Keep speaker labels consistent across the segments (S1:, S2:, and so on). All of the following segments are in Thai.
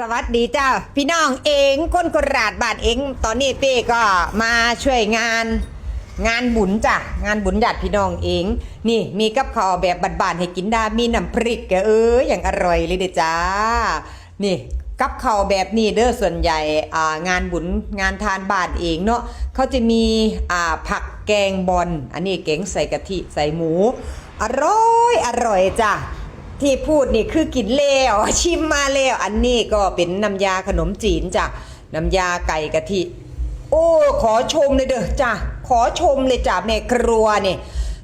S1: สวัสดีเจ้า พี่น้องเองคนกราดบาทเองตอนนี้เป้ก็มาช่วยงานงานบุญจ้ะงานบุญญาติพี่น้องเอง นี่มีกับข้าวแบบบานๆให้กินได้มีน้ำพริกแกเอ้ยอย่างอร่อยเลยเด้จ้า นี่กับข้าวแบบนี้เด้อส่วนใหญ่งานบุญงานทานบาทเองเนาะเขาจะมีผักแกงบอลอันนี้แกงใส่กะทิใส่หมู อร่อยอร่อยจ้ะ ที่พูดนี่คือกินแล้วชิมมาแล้ว อันนี้ก็เป็นน้ำยาขนมจีนจ้ะน้ำยาไก่กะทิ โอ้ขอชมเลยเด้อจ้ะขอชมเลยจ้ะแม่ครัวเนี่ย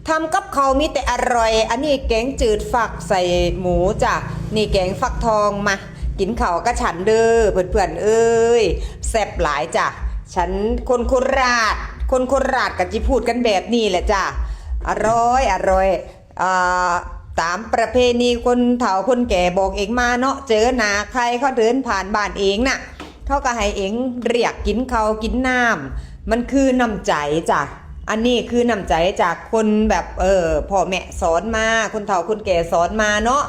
S1: ทำกับเขามีแต่อร่อย อันนี้แกงจืดฝักใส่หมูจ้ะนี่แกงฟักทองมากินเขาก็ฉันเด้อเพื่อนๆเอ้ยแซ่บหลายจ้ะฉันคนโคราช คนโคราชกับจิพูดกันแบบนี้แหละจ้ะอร่อยอร่อยอ่าามประเพณีคนเฒ่าคนแก่บอกเองมาเนาะเจอหนาใครเขาเดินผ่านบ้านเองน่ะเขาก็ให้เองเรียกกินเขากินน้ำมันคือน้ำใจจ้ะอันนี้คือน้ำใจจากคนแบบเออพ่อแม่สอนมาคนเฒ่าคนแก่สอนมาเนาะ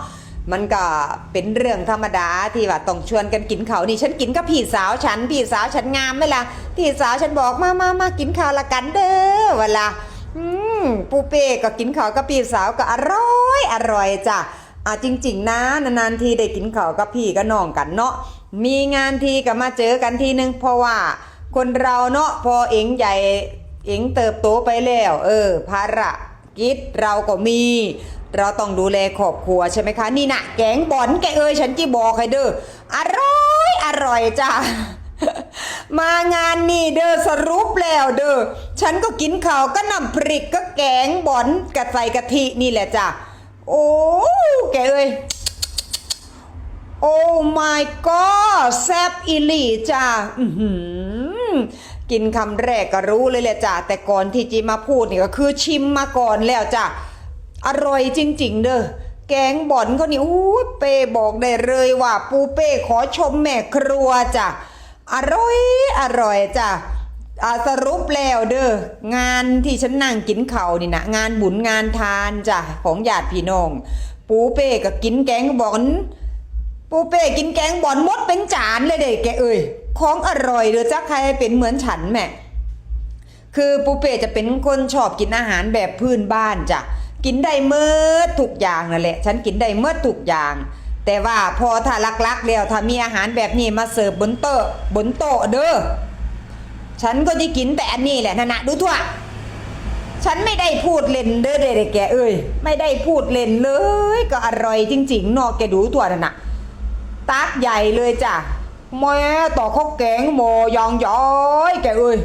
S1: มันก็เป็นเรื่องธรรมดาที่ว่าต้องชวนกันกินเขานี่ฉันกินกับพี่สาวฉันพี่สาวฉันงามไหมล่ะพี่สาวฉันบอกมามามากินข้าวละกันเด้อเวลาอืม ปูเป้ก็กินข้าวกับพี่สาวก็อร่อยอร่อยจ้ะอะจริง ๆ นะนานๆทีได้กินข้าวกับพี่กับน้องกันเนาะมีงานทีก็มาเจอกันทีนึงเพราะว่า คนเราเนาะพอเอ็งใหญ่เอ็งเติบโตไปแล้ว เออภาระกิจเราก็มี เราต้องดูแลครอบครัวใช่ไหมคะ นี่นะแกงบอนแกเอ้ยฉันจีบอกให้เด้ออร่อยอร่อยจ้ะ มางานนี่เด้อสรุปแล้วเด้อฉันก็กินข้าวก็น้ำพริกก็แกงบอนกับใส่กะทินี่แหละจ้ะโอ้แกเอ้ยโอ้ my god แซบอีหลีจ้าอื้อหือกินคำแรกก็รู้เลยแหละจ้ะแต่ก่อนที่จีมาพูดนี่ก็คือชิมมาก่อนแล้วจ้ะอร่อยจริง ๆ เด้อแกงบ่อนเขานี่อู้เป้บอกได้เลยว่า ปูเป้ขอชมแม่ครัวจ้ะ อร่อยอร่อยจ้ะสรุปแล้วเด้องานที่ฉันนั่งกินเขานี่นะงานบุญงานทานจ้ะของญาติพี่น้อง ปูเป้ก็กินแกงบ่อน ปูเป้กินแกงบอนมดเป็นจานเลยเด็กแกเอ้ยของอร่อยเด้อจ้าใครเป็นเหมือนฉันแม่คือปูเป้จะเป็นคนชอบกินอาหารแบบพื้นบ้านจ้ะกินได้เมื่อทุกอย่างนั่นแหละ ฉันกินได้เมื่อทุกอย่าง แต่ว่าพอถ้าลักๆแล้วถ้ามีอาหารแบบนี้มาเสิร์ฟบนโต๊ะบนโต๊ะเด้อฉันก็จะกินแต่อันนี้แหละนะนะดูทั่ว ฉันไม่ได้พูดเล่นเด้อเด็กแกเอ้ยไม่ได้พูดเล่นเลย ก็อร่อยจริงๆนอกแกดูตัวนั่นนะตักใหญ่เลยจ้ะแม่ต่อข้าวแกงโมยองย้อยแกเอ้ย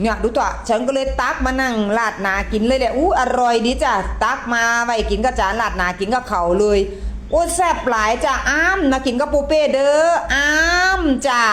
S1: เนี่ยดูตัวฉันก็เลยตักมานั่งลาดหนากินเลยแหละอู้อร่อยดีจ้ะตักมาไว้กินกับจานลาดหนากินกับเขาเลย โอ้แซ่บหลายจ้ะอ้ามนะกินกับปูเป้เด้ออ้ามจ้า